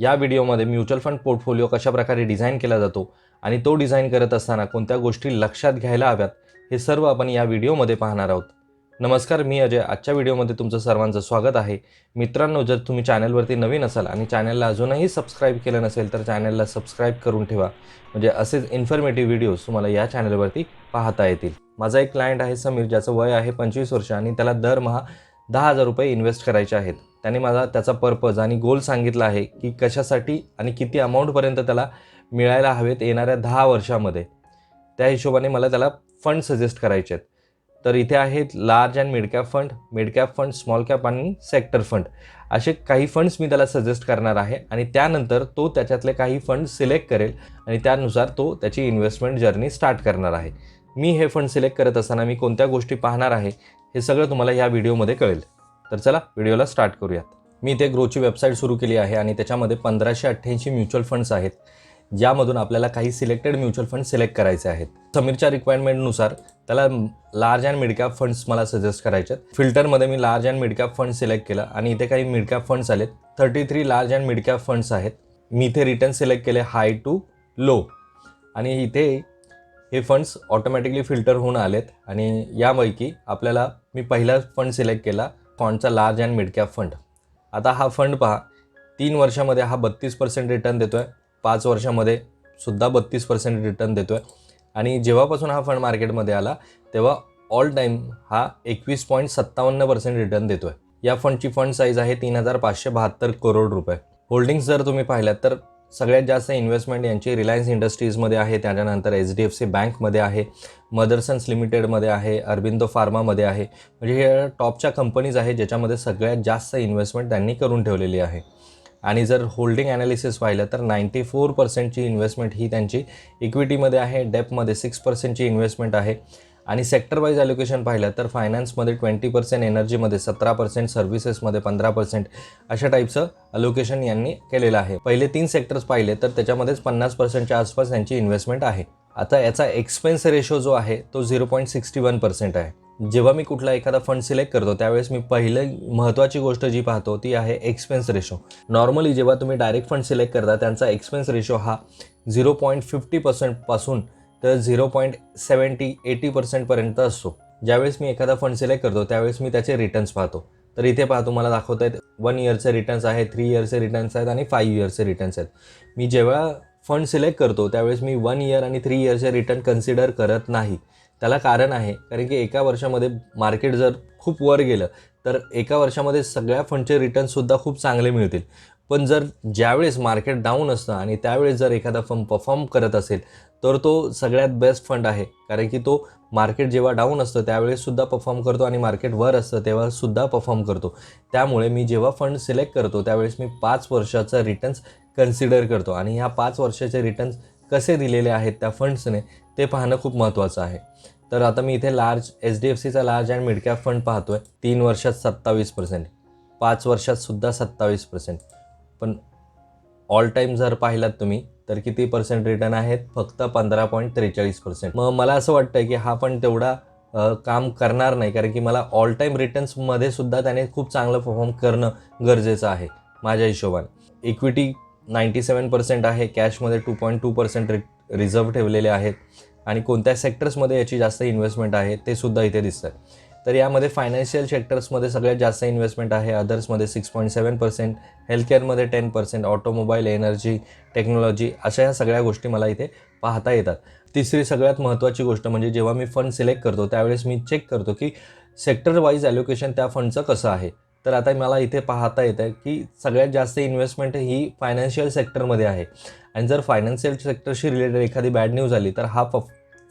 या व्हिडिओमध्ये mutual fund portfolio कशाप्रकारे डिझाईन केला जातो आणि तो डिझाईन करत असताना कोणत्या गोष्टी लक्षात घ्यायला हव्यात हे सर्व आपण या व्हिडिओमध्ये पाहणार आहोत. नमस्कार मी अजय. आजच्या व्हिडिओमध्ये तुमचं सर्वांचं स्वागत आहे. मित्रांनो जर तुम्ही चॅनलवरती नवीन असाल आणि चॅनलला अजूनही सबस्क्राईब केलं नसेल तर चॅनलला सबस्क्राईब करून ठेवा. म्हणजे असेच इन्फॉर्मेटिव्ह व्हिडिओज तुम्हाला या चॅनलवरती पाहता येतील. माझा एक क्लायंट आहे समीर ज्याचं वय आहे पंचवीस वर्ष आणि त्याला दरमहा दहा हजार रुपये इन्व्हेस्ट करायचे आहेत. त्याने माझा त्याचा पर्पज आणि गोल सांगितला आहे की कशासाठी आणि किती अमाऊंटपर्यंत त्याला मिळायला हवेत येणाऱ्या दहा वर्षामध्ये. त्या हिशोबाने मला त्याला फंड सजेस्ट करायचे आहेत. तर इथे आहेत large and mid cap fund mid cap fund small cap आणि सेक्टर फंड असे काही फंड्स मी त्याला सजेस्ट करणार आहे आणि त्यानंतर तो त्याच्यातले काही फंड सिलेक्ट करेल आणि त्यानुसार तो त्याची इन्व्हेस्टमेंट जर्नी स्टार्ट करणार आहे. मी हे फंड सिलेक्ट करत असताना मी कोणत्या गोष्टी पाहणार आहे हे सगळं तुम्हाला या व्हिडिओमध्ये कळेल. तर चला व्हिडिओला स्टार्ट करूयात. मी इथे ग्रोची वेबसाईट सुरू केली आहे आणि त्याच्यामध्ये पंधराशे अठ्ठ्याऐंशी म्युच्युअल फंड्स आहेत ज्यामधून आपल्याला काही सिलेक्टेड म्युच्युअल फंड सिलेक्ट करायचे आहेत. समीरच्या रिक्वायरमेंटनुसार त्याला लार्ज अँड मिडकॅप फंड्स मला सजेस्ट करायचे आहेत. फिल्टरमध्ये मी large and midcap fund select केलं आणि इथे काही मिडकॅप फंड्स आलेत. Thirty three large and midcap funds आहेत. मी इथे रिटर्न सिलेक्ट केले हाय टू लो आणि इथे हे फंड्स ऑटोमॅटिकली फिल्टर होऊन आलेत आणि यापैकी आपल्याला मी पहिला फंड सिलेक्ट केला फंडचा large and mid cap fund आता हा फंड पहा तीन वर्षामध्ये हा बत्तीस पर्सेंट रिटर्न देतो आहे पाच वर्षामध्ये सुद्धा बत्तीस पर्सेंट रिटर्न देतो आहे आणि जेव्हापासून हा फंड मार्केटमध्ये आला तेव्हा ऑल टाईम हा एकवीस पॉईंट सत्तावन्न पर्सेंट रिटर्न देतो आहे या फंडची फंड साईज आहे तीन हजार पाचशे बहात्तर करोड रुपये. होल्डिंग्स जर तुम्ही पाहिल्यात तर सगळ्यात जास्त इन्व्हेस्टमेंट यांची रिलायन्स इंडस्ट्रीजमध्ये आहे. त्याच्यानंतर एच डी एफ सी बँकमध्ये आहे. मदरसन्स लिमिटेडमध्ये आहे. अरबिंदो फार्मामध्ये आहे. म्हणजे हे टॉपच्या कंपनीज आहेत ज्याच्यामध्ये सगळ्यात जास्त इन्व्हेस्टमेंट त्यांनी करून ठेवलेली आहे. आणि जर होल्डिंग ॲनालिसिस पाहिलं तर नाईंटी फोर पर्सेंटची इन्व्हेस्टमेंट ही त्यांची इक्विटीमध्ये आहे. डेपमध्ये सिक्स पर्सेंटची इन्व्हेस्टमेंट आहे. आणि सेक्टर वाईज ॲलोकेशन पाहिलं तर फायनान्समध्ये ट्वेंटी पर्सेंट एनर्जीमध्ये सतरा पर्सेंट सर्व्हिसेसमध्ये पंधरा पर्सेंट अशा टाईपचं अलोकेशन यांनी केलेलं आहे. पहिले तीन सेक्टर्स पाहिले तर त्याच्यामध्येच पन्नास पर्सेंटच्या आसपास यांची इन्व्हेस्टमेंट आहे. आता याचा एक्सपेन्स रेशो जो आहे तो zero point sixty one percent आहे. जेव्हा मी कुठला एखादा फंड सिलेक्ट करतो त्यावेळेस मी पहिलं महत्त्वाची गोष्ट जी पाहतो ती आहे एक्सपेन्स रेशो नॉर्मली जेव्हा तुम्ही डायरेक्ट फंड सिलेक्ट करता त्यांचा एक्सपेन्स रेशो हा झिरो पॉईंट फिफ्टी पर्सेंटपासून तर झिरो पॉईंट सेवन्टी एटी पर्सेंटपर्यंत असतो. ज्यावेळेस मी एखादा फंड सिलेक्ट करतो त्यावेळेस मी त्याचे रिटर्न्स पाहतो. तर इथे पाहतो मला दाखवत आहेत वन इयरचे रिटर्न्स आहेत थ्री इयरचे रिटर्न्स आहेत आणि फाईव्ह इयरचे रिटर्न्स आहेत. मी जेव्हा फंड सिलेक्ट करतो त्यावेळेस मी वन इयर आणि थ्री इयरचे रिटर्न कन्सिडर करत नाही. त्याला कारण आहे कारण की एका वर्षामध्ये मार्केट जर खूप वर गेलं तर एका वर्षामध्ये सगळ्या फंडचे रिटर्नसुद्धा खूप चांगले मिळतील. पण जर ज्यावेळेस मार्केट डाऊन असतं आणि त्यावेळेस जर एखादा फंड परफॉर्म करत असेल तर तो सगळ्यात बेस्ट फंड आहे. कारण की तो मार्केट जेव्हा डाऊन असतं त्यावेळेससुद्धा परफॉर्म करतो आणि मार्केट वर असतं तेव्हासुद्धा परफॉर्म करतो. त्यामुळे मी जेव्हा फंड सिलेक्ट करतो त्यावेळेस मी पाच वर्षाचा रिटर्न्स कन्सिडर करतो. आणि ह्या पाच वर्षाचे रिटर्न्स कसे दिलेले आहेत त्या फंड्सने ते पाहणं खूप महत्त्वाचं आहे. तर आता मी इथे लार्ज एच डी एफ सीचा लार्ज अँड मिडकॅप फंड पाहतो आहे तीन वर्षात सत्तावीस पर्सेंट पाच वर्षात सुद्धा सत्तावीस पर्सेंट पण ऑल टाईम जर पाहिलात तुम्ही तर किती पर्सेंट रिटर्न आहेत? फक्त पंधरा पॉईंट त्रेचाळीस पर्सेंट मग मला असं वाटतं की हा पण तेवढा काम करणार नाही कारण की मला ऑल टाईम रिटर्न्समध्ये सुद्धा त्याने खूप चांगलं परफॉर्म करणं गरजेचं आहे माझ्या हिशोबाने. इक्विटी नाईंटी सेवन पर्सेंट आहे कॅशमध्ये टू पॉईंट टू पर्सेंट रि रिझर्व्ह ठेवलेले आहेत आणि कोणत्या सेक्टर्समध्ये याची जास्त इन्व्हेस्टमेंट आहे ते सुद्धा इथे दिसतं तर यामध्ये फायनान्शियल सेक्टर्समध्ये सगळ्यात जास्त इन्व्हेस्टमेंट आहे. अदर्समध्ये six point seven percent हेल्थकेअरमध्ये ten percent automobile energy technology अशा ह्या सगळ्या गोष्टी मला इथे पाहता येतात. तिसरी सगळ्यात महत्त्वाची गोष्ट म्हणजे जेव्हा मी फंड सिलेक्ट करतो त्यावेळेस मी चेक करतो की सेक्टर वाईज ॲलोकेशन त्या फंडचं कसं आहे. तर आता मला इथे पाहता येतं आहे की सगळ्यात जास्त इन्व्हेस्टमेंट ही फायनान्शियल सेक्टरमध्ये आहे. आणि जर फायनान्शियल सेक्टरशी रिलेटेड एखादी बॅड न्यूज आली तर हा फ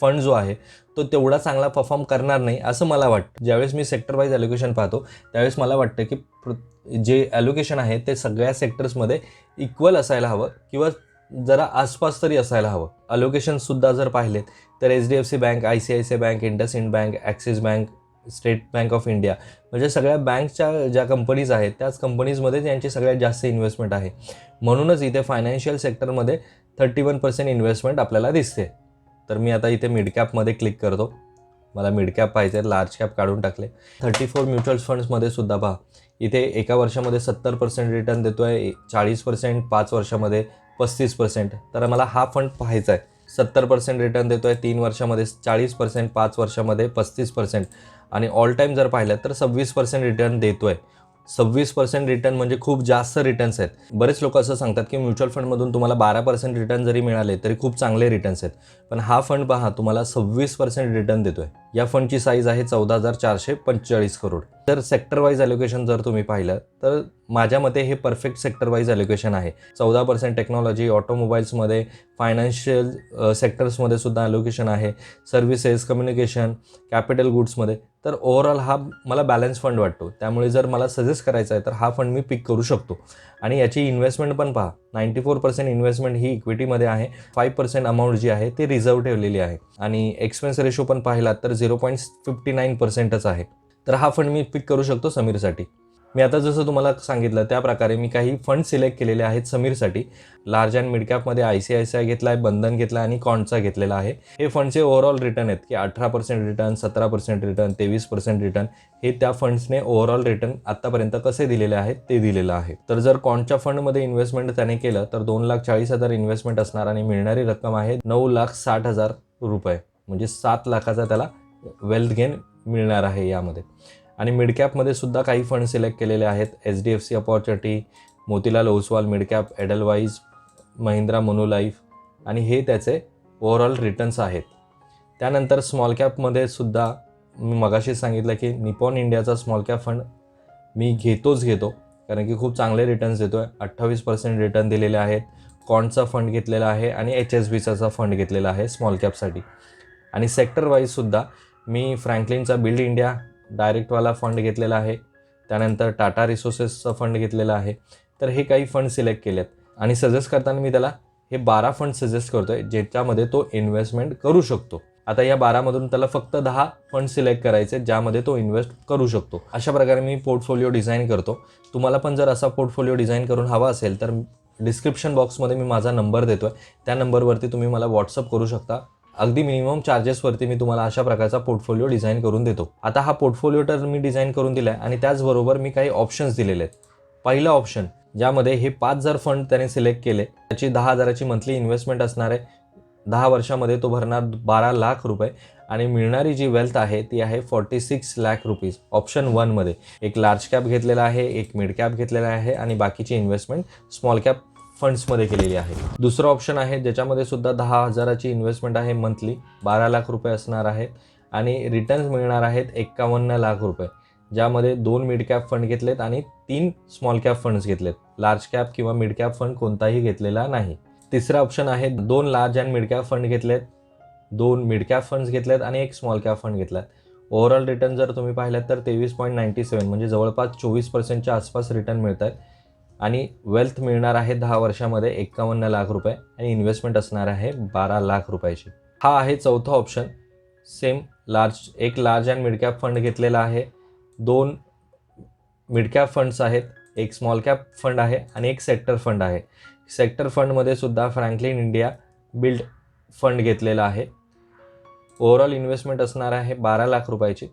फंड जो आहे तो तेवढा चांगला परफॉर्म करणार नाही असं मला वाटतं. ज्यावेळेस मी सेक्टर वाईज ॲलोकेशन पाहतो त्यावेळेस मला वाटतं की प्र- जे ॲलोकेशन आहे ते सगळ्या सेक्टर्समध्ये इक्वल असायला हवं किंवा जरा आसपास तरी असायला हवं. अलोकेशनसुद्धा जर पाहिलेत तर H D F C bank I C I C I bank IndusInd bank Axis bank State Bank of India म्हणजे सगळ्या बँकच्या ज्या कंपनीज आहेत त्याच कंपनीजमध्ये त्यांची सगळ्यात जास्त इन्व्हेस्टमेंट आहे. म्हणूनच इथे फायनान्शियल सेक्टरमध्ये थर्टी वन पर्सेंट इन्व्हेस्टमेंट आपल्याला दिसते. तर मी आता इथे मिड कॅपमध्ये क्लिक करतो. मला मिड कॅप पाहिजे लार्ज कॅप काढून टाकले. थर्टी फोर म्युच्युअल फंड्समध्ये सुद्धा पहा इथे एका वर्षामध्ये सत्तर पर्सेंट रिटर्न देतो आहे चाळीस पर्सेंट पाच वर्षामध्ये पस्तीस पर्सेंट तर मला हा फंड पाहायचा आहे. सत्तर पर्सेंट रिटर्न देतो आहे तीन वर्षामध्ये चाळीस पर्सेंट पाच वर्षामध्ये पस्तीस पर्सेंट आणि ऑल टाईम जर पाहिलं तर सव्वीस पर्सेंट रिटर्न देतो आहे सव्वीस पर्सेंट रिटर्न म्हणजे खूप जास्त रिटर्न्स आहेत. बरेच लोक असं सांगतात की म्युच्युअल फंडमधून तुम्हाला बारा पर्सेंट रिटर्न जरी मिळाले तरी खूप चांगले रिटर्न्स आहेत. पण हा फंड पहा तुम्हाला सव्वीस पर्सेंट रिटर्न देतोय. या फंडची साईज आहे चौदा हजार चारशे पंचेचाळीस करोड. तर सेक्टर वाईज ॲलोकेशन जर तुम्ही पाहिलं तर माझ्या मते हे परफेक्ट सेक्टर वाईज ॲलोकेशन आहे. चौदा पर्सेंट टेक्नॉलॉजी ऑटोमोबाईल्समध्ये फायनान्शियल सेक्टर्समध्ये सुद्धा ॲलोकेशन आहे. सर्व्हिसेस कम्युनिकेशन कॅपिटल गुड्समध्ये तर ओव्हरऑल हा मला बॅलन्स फंड वाटतो. त्यामुळे जर मला सजेस्ट करायचा आहे तर हा फंड मी पिक करू शकतो. आणि याची इन्व्हेस्टमेंट पण पहा. नाईंटी फोर पर्सेंट इन्व्हेस्टमेंट ही इक्विटीमध्ये आहे. फाईव्ह पर्सेंट अमाऊंट जी आहे ती रिझर्व ठेवलेली आहे. आणि एक्सपेन्स रेशो पण पाहिलात तर झिरो पॉईंट फिफ्टी नाईन पर्सेंटच आहे. तर हा फंड मी पिक करू शकतो समीरसाठी. मी आता जसं तुम्हाला सांगितलं त्या प्रकारे मी काही फंड सिलेक्ट केलेले आहेत समीरसाठी. Large and mid कॅपमध्ये I C I C I घेतला आहे बंधन घेतला आणि कॉन्टचा घेतलेला आहे. हे फंडचे ओव्हरऑल रिटर्न आहेत की अठरा पर्सेंट रिटर्न सतरा पर्सेंट रिटर्न तेवीस पर्सेंट रिटर्न हे त्या फंड्सने ओव्हरऑल रिटर्न आत्तापर्यंत कसे दिलेले आहेत ते दिलेलं आहे. तर जर कॉन्टच्या फंडमध्ये इन्व्हेस्टमेंट त्याने केलं तर दोन लाख चाळीस हजार इन्व्हेस्टमेंट असणार आणि मिळणारी रक्कम आहे नऊ लाख साठ हजार रुपये. म्हणजे सात लाखाचा त्याला वेल्थ गेन मिळणार आहे यामध्ये. आणि मिडकॅपमध्ये सुद्धा काही फंड सिलेक्ट केलेले आहेत. H D F C opportunity Motilal Oswal midcap Edelweiss Mahindra Manulife आणि हे त्याचे ओव्हरऑल रिटर्न्स आहेत. त्यानंतर स्मॉल कॅपमध्ये सुद्धा मी मगाशी सांगितलं की निपॉन इंडियाचा स्मॉल कॅप फंड मी घेतोच घेतो. कारण की खूप चांगले रिटर्न्स देतो आहे अठ्ठावीस पर्सेंट रिटर्न दिलेले आहेत. कॉन्टचा फंड घेतलेला आहे आणि एच एस बीचा फंड घेतलेला आहे स्मॉल कॅपसाठी आणि सेक्टर वाईजसुद्धा मी फ्रँकलिनचा बिल्ड इंडिया डायरेक्टवाला फंड घेतलेला आहे. त्यानंतर टाटा रिसोर्सेसचा फंड घेतलेला आहे. तर हे काही फंड सिलेक्ट केलेत. आणि सजेस्ट करताना मी त्याला हे बारा फंड सजेस्ट करतो आहे ज्याच्यामध्ये तो इन्व्हेस्टमेंट करू शकतो. आता या बारामधून त्याला फक्त दहा फंड सिलेक्ट करायचे ज्यामध्ये तो इन्व्हेस्ट करू शकतो. अशा प्रकारे मी पोर्टफोलिओ डिझाईन करतो. तुम्हाला पण जर असा पोर्टफोलिओ डिझाईन करून हवा असेल तर डिस्क्रिप्शन बॉक्समध्ये मी माझा नंबर देतो आहे त्या नंबरवरती तुम्ही मला व्हॉट्सअप करू शकता. अगदी मिनिमम चार्जेसवरती मी तुम्हाला अशा प्रकारचा पोर्टफोलिओ डिझाईन करून देतो. आता हा पोर्टफोलिओ तर मी डिझाईन करून दिला आहे आणि त्याचबरोबर मी काही ऑप्शन्स दिलेले आहेत. पहिलं ऑप्शन ज्यामध्ये हे पाच हजार फंड त्याने सिलेक्ट केले. त्याची दहा हजाराची मंथली इन्व्हेस्टमेंट असणार आहे. दहा वर्षामध्ये तो भरणार बारा लाख रुपये आणि मिळणारी जी वेल्थ आहे ती आहे forty six lakh rupees option वनमध्ये एक लार्ज कॅप घेतलेला आहे एक मिड कॅप घेतलेला आहे आणि बाकीची इन्व्हेस्टमेंट स्मॉल कॅप फंड्समध्ये केलेली आहे. दुसरं ऑप्शन आहे ज्याच्यामध्ये सुद्धा दहा हजाराची इन्व्हेस्टमेंट आहे मंथली बारा लाख रुपये असणार आहेत आणि रिटर्न्स मिळणार आहेत एक्कावन्न लाख रुपये. ज्यामध्ये दोन मिड कॅप फंड घेतलेत आणि तीन स्मॉल कॅप फंड्स घेतलेत. लार्ज कॅप किंवा मिड कॅप फंड कोणताही घेतलेला नाही. तिसरा ऑप्शन आहे दोन large and mid cap fund घेतलेत. दोन मिड कॅप फंड्स घेतलेत आणि एक स्मॉल कॅप फंड घेतलात. ओव्हरऑल रिटर्न जर तुम्ही पाहिलात तर तेवीस पॉईंट नाईन्टी सेवन म्हणजे जवळपास चोवीस पर्सेंटच्या आसपास रिटर्न मिळत आहेत आणि वेल्थ मिळणार आहे दहा वर्षामध्ये एक्कावन्न लाख रुपये आणि इन्व्हेस्टमेंट असणार आहे बारा लाख रुपयाची. हा आहे चौथा ऑप्शन सेम लार्ज एक लार्ज अँड मिडकॅप फंड घेतलेला आहे. दोन मिडकॅप फंड्स आहेत एक स्मॉल कॅप फंड आहे आणि एक सेक्टर फंड आहे. सेक्टर फंडमध्ये सुद्धा फ्रँकलिन इंडिया बिल्ड फंड घेतलेला आहे. ओव्हरऑल इन्व्हेस्टमेंट असणार आहे बारा लाख रुपयाची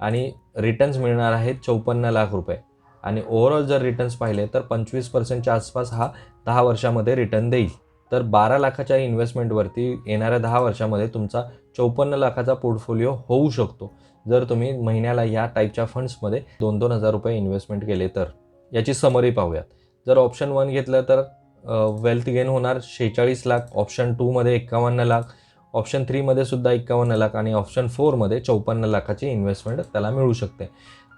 आणि रिटर्न्स मिळणार आहेत चौपन्न लाख रुपये. आणि ओव्हरऑल जर रिटर्न्स पाहिले तर पंचवीस पर्सेंटच्या आसपास हा दहा वर्षामध्ये रिटर्न देईल. तर बारा लाखाच्या इन्व्हेस्टमेंटवरती येणाऱ्या दहा वर्षामध्ये तुमचा चौपन्न लाखाचा पोर्टफोलिओ होऊ शकतो. जर तुम्ही महिन्याला या टाईपच्या फंड्समध्ये दोन दोन हजार रुपये इन्व्हेस्टमेंट केले तर. याची समरी पाहूयात. जर ऑप्शन वन घेतलं तर वेल्थ गेन होणार शेहेचाळीस लाख ऑप्शन टूमध्ये एक्कावन्न लाख ऑप्शन थ्रीमध्ये सुद्धा एक्कावन्न लाख आणि ऑप्शन फोरमध्ये चौपन्न लाखाची इन्व्हेस्टमेंट त्याला मिळू शकते.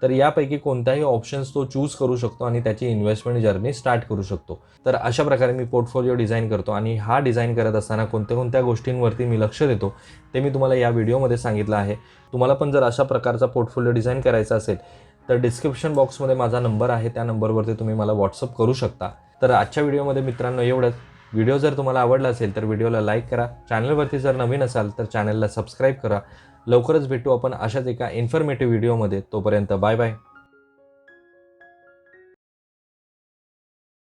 तर यापैकी कोणताही ऑप्शन्स तो चूज करू शकतो आणि त्याची इन्व्हेस्टमेंट जर्नी स्टार्ट करू शकतो. तर अशा प्रकारे मी पोर्टफोलिओ डिझाईन करतो आणि हा डिझाईन करत असताना कोणत्या कोणत्या गोष्टींवरती मी लक्ष देतो ते मी तुम्हाला या व्हिडिओमध्ये सांगितलं आहे. तुम्हाला पण जर अशा प्रकारचा पोर्टफोलिओ डिझाईन करायचा असेल तर डिस्क्रिप्शन बॉक्समध्ये माझा नंबर आहे. त्या नंबरवरती तुम्ही मला व्हॉट्सअप करू शकता. तर आजच्या व्हिडिओमध्ये मित्रांनो एवढंच. व्हिडिओ जर तुम्हाला आवडला असेल तर व्हिडिओला लाईक करा. चॅनलवरती जर नवीन असाल तर चॅनलला सबस्क्राईब करा. लवकरच भेटू आपण अशाच एका इन्फॉर्मेटिव्ह व्हिडिओमध्ये तोपर्यंत बाय बाय